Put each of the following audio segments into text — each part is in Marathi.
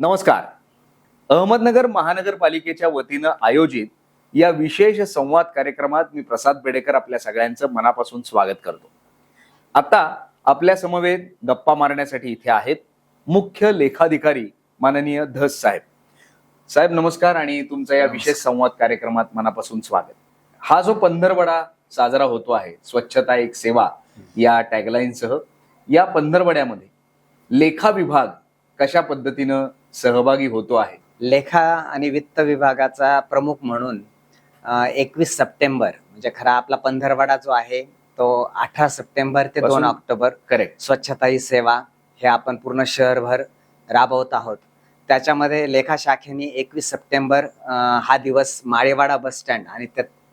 नमस्कार. अहमदनगर महानगरपालिकेच्या वतीनं आयोजित या विशेष संवाद कार्यक्रमात मी प्रसाद बेडेकर आपल्या सगळ्यांचं मनापासून स्वागत करतो. आता आपल्या समवेत गप्पा मारण्यासाठी इथे आहेत मुख्य लेखाधिकारी माननीय धस साहेब. साहेब नमस्कार आणि तुमचं या विशेष संवाद कार्यक्रमात मनापासून स्वागत. हा जो पंधरवडा साजरा होतो आहे स्वच्छता एक सेवा या टॅगलाईनसह या पंधरवड्यामध्ये लेखा विभाग कशा पद्धतीनं सहभागी होतो आहे. लेखा आणि वित्त विभागाचा प्रमुख म्हणून एकवीस सप्टेंबर म्हणजे खरा आपला पंधरवडा जो आहे तो अठरा सप्टेंबर ते दोन ऑक्टोबर करेक्ट स्वच्छता ही सेवा हे आपण पूर्ण शहरभर राबवत आहोत. त्याच्यामध्ये लेखा शाखेने एकवीस सप्टेंबर हा दिवस माळेवाडा बस स्टँड आणि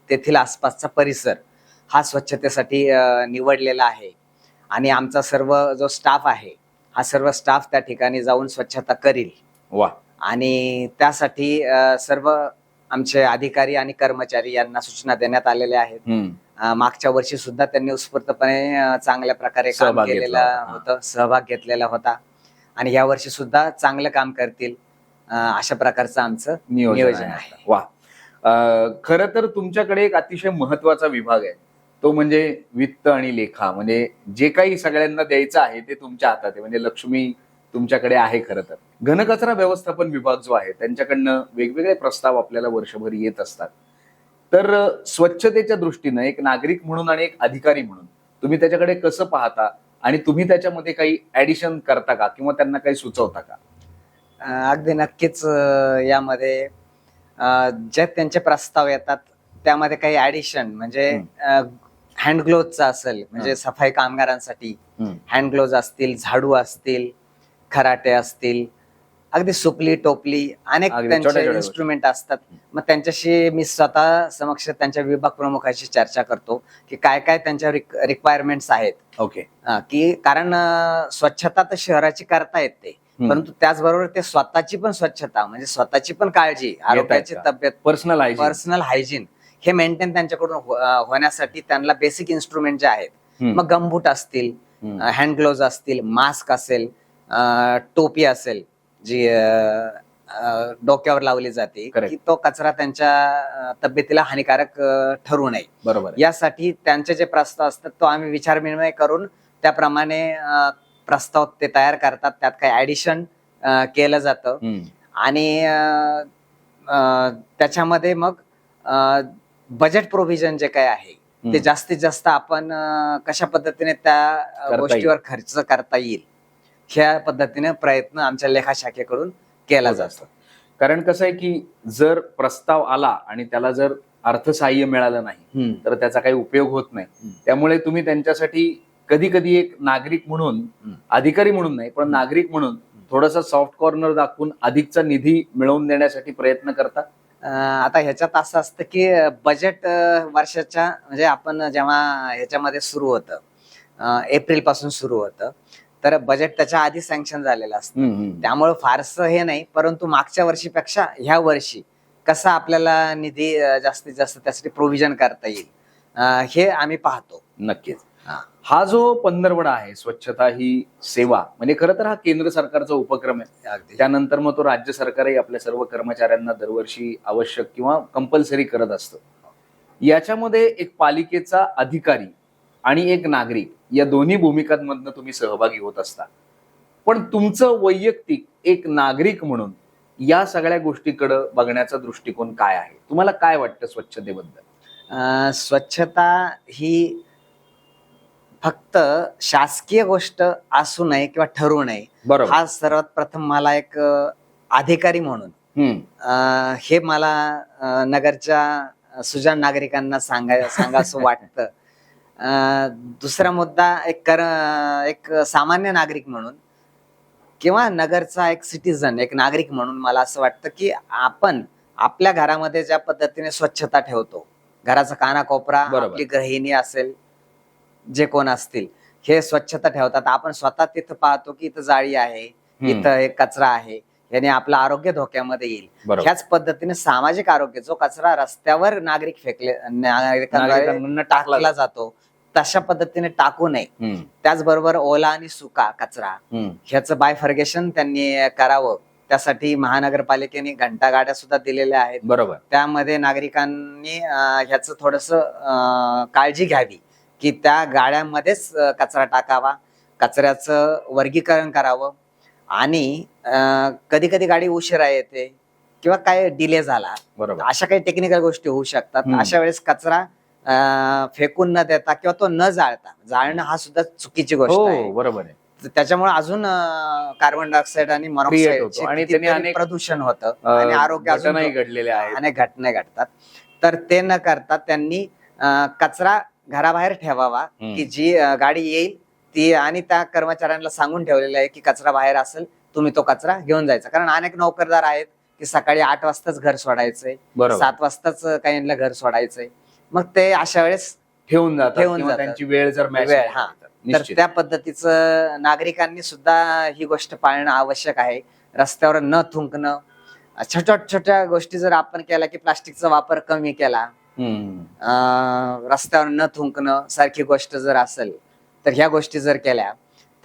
तेथील आसपासचा परिसर हा स्वच्छतेसाठी निवडलेला आहे. आणि आमचा सर्व जो स्टाफ आहे हा सर्व स्टाफ त्या ठिकाणी जाऊन स्वच्छता करील. वा. आणि त्यासाठी सर्व आमचे अधिकारी आणि कर्मचारी यांना सूचना देण्यात आलेल्या आहेत. मागच्या वर्षी सुद्धा त्यांनी उत्स्फूर्तपणे चांगल्या प्रकारे काम केलेलं होता. सहभाग घेतलेला होता. आणि या वर्षी सुद्धा चांगलं काम करतील अशा प्रकारचं आमचं नियोजन आहे. वा. खर तर तुमच्याकडे एक अतिशय महत्त्वाचा विभाग आहे. तो म्हणजे वित्त आणि लेखा. म्हणजे जे काही सगळ्यांना द्यायचं आहे ते तुमच्या हातात आहे. म्हणजे लक्ष्मी तुमच्याकडे आहे खरं तर. घनकचरा व्यवस्थापन विभाग जो आहे त्यांच्याकडनं वेगवेगळे प्रस्ताव आपल्याला वर्षभर येत असतात. तर स्वच्छतेच्या दृष्टीनं एक नागरिक म्हणून आणि एक अधिकारी म्हणून तुम्ही त्याच्याकडे कसं पाहता? आणि तुम्ही त्याच्यामध्ये काही ऍडिशन करता का? किंवा त्यांना काही सुचवता का? अगदी नक्कीच यामध्ये अ, जे त्यांचे प्रस्ताव येतात त्यामध्ये काही ऍडिशन म्हणजे हँड ग्लोव्हचा असेल म्हणजे. सफाई कामगारांसाठी. हँड ग्लोव्ह असतील झाडू असतील खराटे असतील अगदी सुपली टोपली अनेक अगदी त्यांचे इन्स्ट्रुमेंट असतात. मग त्यांच्याशी मी स्वतः समक्ष त्यांच्या विभाग प्रमुखाशी चर्चा करतो की काय काय त्यांच्या रिक्वायरमेंट्स आहेत. ओके. की कारण अ, स्वच्छता तर शहराची करता येते परंतु त्याचबरोबर ते स्वतःची पण स्वच्छता म्हणजे स्वतःची पण काळजी आरोग्याची का? तब्येत पर्सनल आहे पर्सनल हायजीन हे मेंटेन त्यांच्याकडून हो- अ, होण्यासाठी त्यांना बेसिक इन्स्ट्रुमेंट जे आहेत मग गमबूट असतील हँड ग्लोव्ज असतील मास्क असेल टोपी असेल जी डोक्यावर लावली जाते. की तो कचरा त्यांच्या तब्येतीला हानिकारक ठरू नये बरोबर. यासाठी त्यांचे जे प्रस्ताव असतात तो आम्ही विचार विनिमय करून त्याप्रमाणे प्रस्ताव ते तयार करतात त्यात काही ऍडिशन केलं जातं. आणि त्याच्यामध्ये मग बजेट प्रोव्हिजन जे काय आहे ते. जास्तीत जास्त आपण कशा पद्धतीने त्या गोष्टीवर खर्च करता येईल ह्या पद्धतीने प्रयत्न आमच्या लेखा शाखेकडून केला जातो. कारण कसं आहे की जर प्रस्ताव आला आणि त्याला जर अर्थसहाय्य मिळालं नाही. तर त्याचा काही उपयोग होत नाही. त्यामुळे तुम्ही त्यांच्यासाठी कधी कधी एक नागरिक म्हणून. अधिकारी म्हणून नाही पण नागरिक म्हणून थोडासा सॉफ्ट कॉर्नर दाखवून अधिकचा निधी मिळवून देण्यासाठी प्रयत्न करता आता ह्याच्यात असं असतं की बजेट वर्षाच्या म्हणजे आपण जेव्हा ह्याच्यामध्ये सुरू होतं एप्रिलपासून सुरू होतं तर बजेट त्याच्या आधी सँक्शन झालेलं असतं. त्यामुळे फारसं हे नाही परंतु मागच्या वर्षीपेक्षा ह्या वर्षी कसा आपल्याला निधी जास्तीत जास्त त्यासाठी प्रोव्हिजन करता येईल हे आम्ही पाहतो. नक्कीच. हा. जो पंधरवडा आहे स्वच्छता ही सेवा म्हणजे खरं तर हा केंद्र सरकारचा उपक्रम आहे. त्यानंतर मग तो राज्य सरकारही आपल्या सर्व कर्मचाऱ्यांना दरवर्षी आवश्यक किंवा कंपल्सरी करत असतं. याच्यामध्ये एक पालिकेचा अधिकारी आणि एक नागरिक या दोन्ही भूमिकांमधनं तुम्ही सहभागी होत असता. पण तुमचं वैयक्तिक एक नागरिक म्हणून या सगळ्या गोष्टीकडे बघण्याचा दृष्टिकोन काय आहे? तुम्हाला काय वाटतं स्वच्छतेबद्दल? अ, स्वच्छता ही फक्त शासकीय गोष्ट असू नये किंवा ठरू नये. बरोबर. हा सर्वात प्रथम मला एक अधिकारी म्हणून हे मला नगरच्या सुजाण नागरिकांना सांगाय सांगावं वाटतं. दुसरा मुद्दा एक कर एक सामान्य नागरिक म्हणून किंवा नगरचा एक सिटीजन एक नागरिक म्हणून मला असं वाटतं की आपण आपल्या घरामध्ये ज्या पद्धतीने स्वच्छता ठेवतो घराचा कानाकोपरा. आपली गृहिणी असेल जे कोण असतील हे स्वच्छता ठेवतात आपण स्वतः तिथं पाहतो की इथं जाळी आहे. इथं एक कचरा आहे याने आपलं आरोग्य धोक्यामध्ये येईल ह्याच पद्धतीने सामाजिक आरोग्य जो कचरा रस्त्यावर नागरिक फेकले नागरिकांना टाकला जातो तशा पद्धतीने टाकू नये. त्याचबरोबर ओला आणि सुका कचरा. ह्याचं बायफर्गेशन त्यांनी करावं. त्यासाठी महानगरपालिकेने घंटा गाड्या सुद्धा दिलेल्या आहेत. बरोबर. त्यामध्ये नागरिकांनी ह्याचं थोडस काळजी घ्यावी की त्या गाड्यांमध्येच कचरा टाकावा कचऱ्याचं वर्गीकरण करावं आणि कधी कधी गाडी उशिरा येते किंवा काय डिले झाला. बरोबर. अशा काही टेक्निकल गोष्टी होऊ शकतात. अशा वेळेस कचरा फेकून न देता किंवा तो न जाळता. जाळणं हा सुद्धा चुकीची गोष्ट आहे. हो बरोबर आहे. त्याच्यामुळे अजून कार्बन डायऑक्साईड आणि मोनॉक्साईड. आणि त्याने अनेक- प्रदूषण होतं आणि आरोग्य अजून घटनाही घडलेले आहेत. अनेक घटना घडतात. तर ते न करता त्यांनी कचरा घराबाहेर ठेवावा. की जी गाडी येईल ती आणि त्या कर्मचाऱ्यांना सांगून ठेवलेलं आहे की कचरा बाहेर असेल तुम्ही तो कचरा घेऊन जायचा. कारण अनेक नोकरदार आहेत की सकाळी आठ वाजताच घर सोडायचंय सात वाजताच काहींना घर सोडायचंय. मग ते अशा वेळेस ठेवून जातात ठेवून किंवा जातात. त्यांची वेळ जर वेळ, हा. तर. त्या पद्धतीचं नागरिकांनी सुद्धा ही गोष्ट पाळणं आवश्यक आहे रस्त्यावर न थुंकणं छोट्या छोट्या गोष्टी जर आपण केल्या की प्लास्टिकचा वापर कमी केला. अं, रस्त्यावर न थुंकणं सारखी गोष्ट जर असेल तर ह्या गोष्टी जर केल्या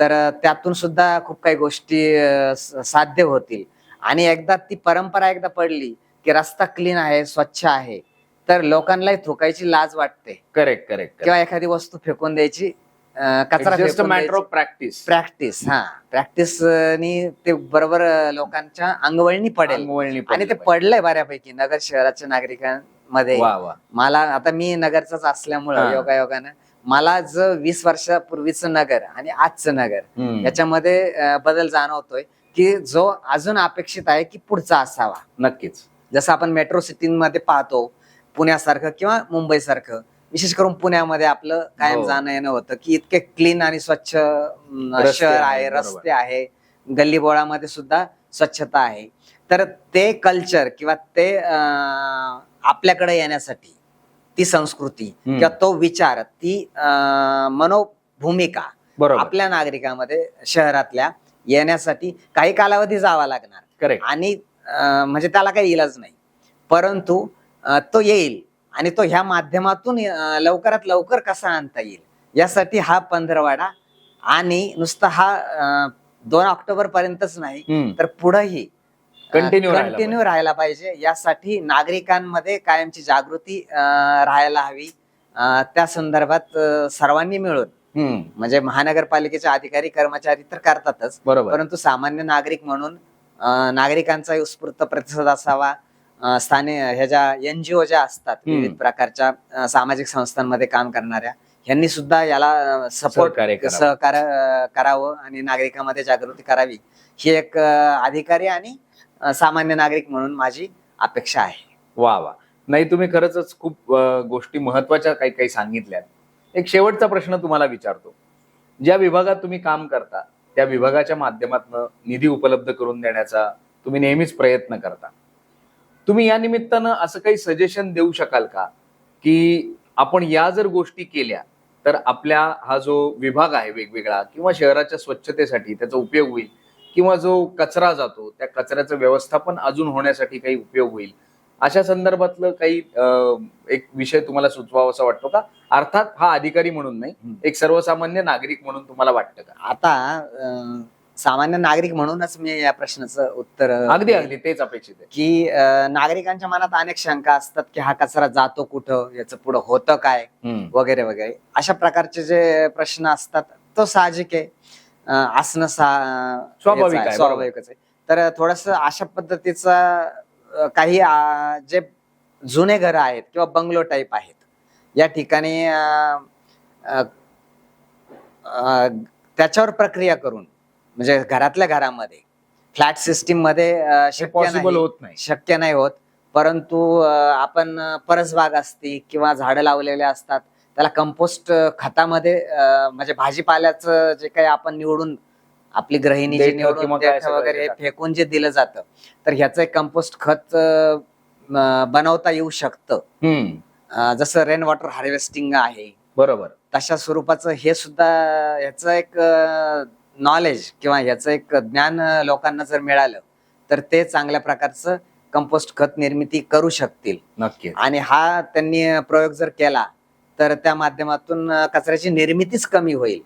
तर त्यातून सुद्धा खूप काही गोष्टी अं, स- साध्य होतील आणि एकदा ती परंपरा एकदा पडली की रस्ता क्लीन आहे स्वच्छ आहे तर लोकांनाही थुकायची लाज वाटते. करेक्ट करेक्ट किंवा एखादी वस्तू फेकून द्यायची कचरा मॅटर. ऑफ प्रॅक्टिस प्रॅक्टिस हा. प्रॅक्टिस नी ते बरोबर लोकांच्या अंगवळणी पडेल. आणि ते पडलंय बऱ्यापैकी नगर शहराच्या नागरिकांमध्ये. मला आता मी नगरचाच. असल्यामुळं योगायोगानं मला ज वीस वर्षापूर्वीचं नगर आणि आजचं नगर. याच्यामध्ये बदल जाणवतोय की जो अजून अपेक्षित आहे की पुढचा असावा. नक्कीच. जसं आपण मेट्रो सिटीमध्ये पाहतो पुण्यासारखं किंवा मुंबईसारखं विशेष करून पुण्यामध्ये आपलं कायम हो. जाणं येणं होतं की इतके क्लीन आणि स्वच्छ शहर आहे. रस्ते आहे गल्लीबोळामध्ये सुद्धा स्वच्छता आहे तर ते कल्चर किंवा ते आपल्याकडे येण्यासाठी ती संस्कृती. किंवा तो विचार ती मनोभूमिका आपल्या नागरिकांमध्ये शहरातल्या येण्यासाठी काही कालावधी जावा लागणार आणि म्हणजे त्याला काही इलाज नाही परंतु तो येईल. आणि तो ह्या माध्यमातून लवकरात लवकर कसा आणता येईल? यासाठी हा पंधरवाडा आणि नुसता हा दोन ऑक्टोबर पर्यंतच नाही तर पुढेही राहायला कंटिन्यू राहायला पाहिजे. यासाठी नागरिकांमध्ये कायमची जागृती राहायला हवी. त्या संदर्भात सर्वांनी मिळून. म्हणजे महानगरपालिकेचे अधिकारी कर्मचारी तर करतातच. बरोबर. परंतु सामान्य नागरिक म्हणून नागरिकांचा उत्स्फूर्त प्रतिसाद असावा. अं, स्थानिक ह्या ज्या एनजीओ ज्या असतात. विविध प्रकारच्या सामाजिक संस्थांमध्ये काम करणाऱ्या यांनी सुद्धा याला सपोर्ट सहकार्य करावं. आणि नागरिकांमध्ये जागृती करावी ही एक अधिकारी आणि सामान्य नागरिक म्हणून माझी अपेक्षा आहे. वा वा. नाही तुम्ही खरंच खूप गोष्टी महत्त्वाच्या काही काही सांगितल्या एक शेवटचा प्रश्न तुम्हाला विचारतो. ज्या विभागात तुम्ही काम करता त्या विभागाच्या माध्यमातून निधी उपलब्ध करून देण्याचा तुम्ही नेहमीच प्रयत्न करता. तुम्ही या निमित्तानं असं काही सजेशन देऊ शकाल का? की आपण या जर गोष्टी केल्या तर आपल्या हा जो विभाग आहे वेगवेगळा किंवा शहराच्या स्वच्छतेसाठी त्याचा उपयोग होईल किंवा जो कचरा जातो त्या कचऱ्याचं व्यवस्थापन अजून होण्यासाठी काही उपयोग होईल. अशा संदर्भातलं काही एक विषय तुम्हाला सुचवावासा वाटतो का? अर्थात हा अधिकारी म्हणून नाही एक सर्वसामान्य नागरिक म्हणून तुम्हाला वाटतं का? आता सामान्य नागरिक म्हणूनच मी या प्रश्नाचं उत्तर अगदी अगदी. तेच अपेक्षित आहे. की नागरिकांच्या मनात अनेक शंका असतात की हा कचरा जातो कुठं याचं पुढं होतं काय. वगैरे वगैरे. अशा प्रकारचे जे प्रश्न असतात तो साहजिक आहे. असणं स्वाभाविक स्वाभाविकच आहे. तर थोडस अशा पद्धतीचा काही जे जुने घर आहेत किंवा बंगलो टाईप आहेत या ठिकाणी त्याच्यावर प्रक्रिया करून म्हणजे घरातल्या घरामध्ये. फ्लॅट सिस्टीममध्ये शक्य होत नाही. शक्य नाही होत. परंतु आपण परसबाग असती किंवा झाडं लावलेले असतात त्याला कंपोस्ट खतामध्ये म्हणजे भाजीपाल्याचं जे काही आपण निवडून आपली गृहिणी जे निवडून वगैरे. फेकून जे दिलं जातं तर ह्याचं एक कंपोस्ट खत बनवता येऊ शकतं. जसं रेन वॉटर हार्वेस्टिंग आहे. बरोबर. तशा स्वरूपाचं हे सुद्धा ह्याचं एक नॉलेज किंवा ह्याचं एक ज्ञान लोकांना जर मिळालं तर ते चांगल्या प्रकारचं कंपोस्ट खत निर्मिती करू शकतील. नक्की आणि हा त्यांनी प्रयोग जर केला तर त्या माध्यमातून कचऱ्याची निर्मितीच कमी होईल.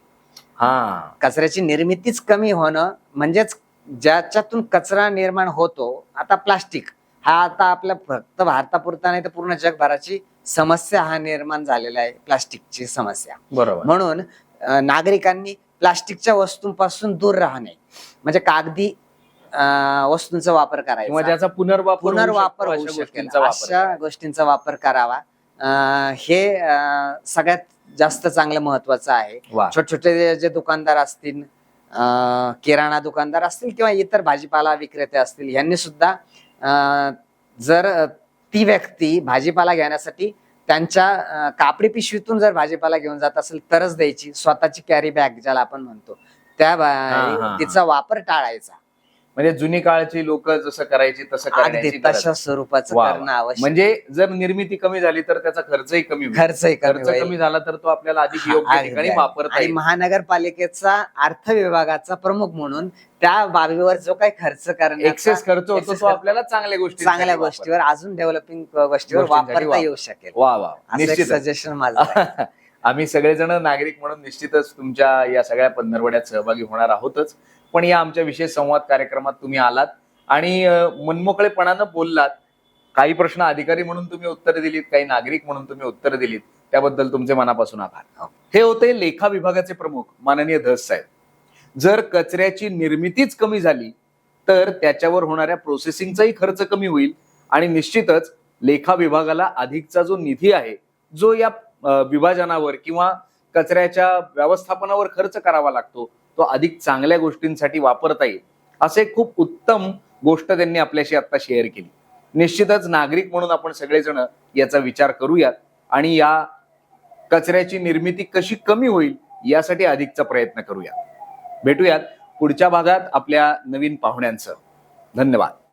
हा. कचऱ्याची निर्मितीच कमी होणं म्हणजेच ज्याच्यातून कचरा निर्माण होतो आता प्लास्टिक. हा आता आपल्या फक्त भारतापुरता नाही तर पूर्ण जगभराची समस्या हा निर्माण झालेला आहे प्लास्टिकची समस्या. बरोबर. म्हणून नागरिकांनी प्लास्टिकच्या वस्तूंपासून दूर राहणे. म्हणजे कागदी वस्तूंचा वापर किंवा करायचा ज्याचा पुनर्वापर होऊ पुनर्वापर होऊ अशा शकेल. गोष्टींचा वापर अशा करावा. गोष्टींचा वापर करावा. अं, हे सगळ्यात जास्त चांगलं महत्वाचं आहे. छोटे छोटे जे- दुकानदार असतील किराणा दुकानदार असतील किंवा इतर भाजीपाला विक्रेते असतील यांनी सुद्धा जर ती व्यक्ती भाजीपाला घेण्यासाठी त्यांच्या कापडी पिशवीतून जर भाजीपाला घेऊन जात असेल तरच द्यायची. स्वतःची कॅरी बॅग ज्याला आपण म्हणतो. त्या. तिचा वापर टाळायचा. म्हणजे जुनी काळची लोक जसं करायची तसं अगदी करण्याची गरज तशा स्वरूपाचं वा, वा. करणं आवश्यक म्हणजे जर निर्मिती कमी झाली तर त्याचा खर्चही कमी होईल खर्चही कमी खर्च होईल. कमी झाला तर तो आपल्याला अधिक योग्य ठिकाणी. वापरता आणि येईल महानगरपालिकेचा अर्थ विभागाचा प्रमुख म्हणून त्या बाबीवर जो काही खर्च करण्याचा एक्सेस खर्च होतो excess तो खर्च आपल्याला चांगल्या गोष्टी चांगल्या गोष्टीवर अजून डेव्हलपिंग गोष्टीवर गोष्टींसाठी वापरता वापर. येऊ शकेल वा वा असं एक निश्चित सजेशन माझं आहे. आम्ही सगळेजण नागरिक म्हणून निश्चितच तुमच्या या सगळ्या पंधरवड्यात सहभागी होणार आहोतच पण या आमच्या विशेष संवाद कार्यक्रमात तुम्ही आलात. आणि मनमोकळेपणानं बोललात. काही प्रश्न अधिकारी म्हणून तुम्ही उत्तर दिलीत काही नागरिक म्हणून तुम्ही उत्तर दिलीत. त्याबद्दल तुमचे मनापासून आभार. हो. हे होते लेखा विभागाचे प्रमुख माननीय धस साहेब. जर कचऱ्याची निर्मितीच कमी झाली तर त्याच्यावर होणाऱ्या प्रोसेसिंगचाही खर्च कमी होईल. आणि निश्चितच लेखा विभागाला अधिकचा जो निधी आहे जो या विभाजनावर किंवा कचऱ्याच्या व्यवस्थापनावर खर्च करावा लागतो तो अधिक चांगल्या गोष्टींसाठी वापरता येईल असे खूप उत्तम गोष्ट त्यांनी आपल्याशी आता शेअर केली. निश्चितच नागरिक म्हणून आपण सगळेजण याचा विचार करूयात आणि या कचऱ्याची निर्मिती कशी कमी होईल यासाठी अधिकचा प्रयत्न करूया भेटूयात पुढच्या भागात आपल्या नवीन पाहुण्यांचं धन्यवाद.